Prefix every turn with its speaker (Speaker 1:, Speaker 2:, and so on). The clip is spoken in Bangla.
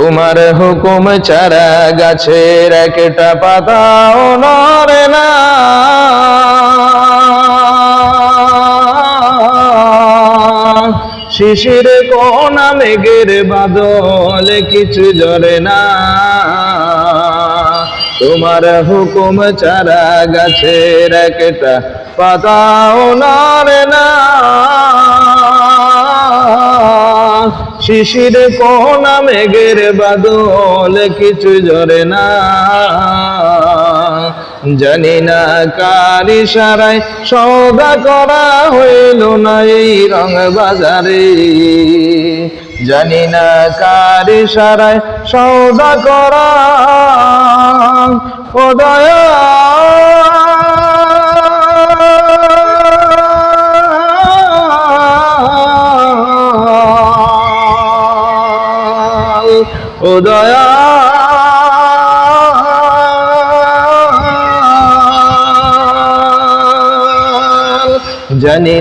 Speaker 1: তোমার হুকুম চারা গাছের একটা পাতাও নড়ে না। শিশির কোনা মেঘের বাদল কিছু জরে না। তোমার হুকুম চারা গাছের একটা পাতাও নড়ে না। শিশির কোনা মেঘের বাদল, কিছু জরে না। জানি না কারি সারাই সৌদা করা হইল না এই রং বাজারে। জানি না কারি সারাই সৌদা করা। খোদয়া ও দয়া জানি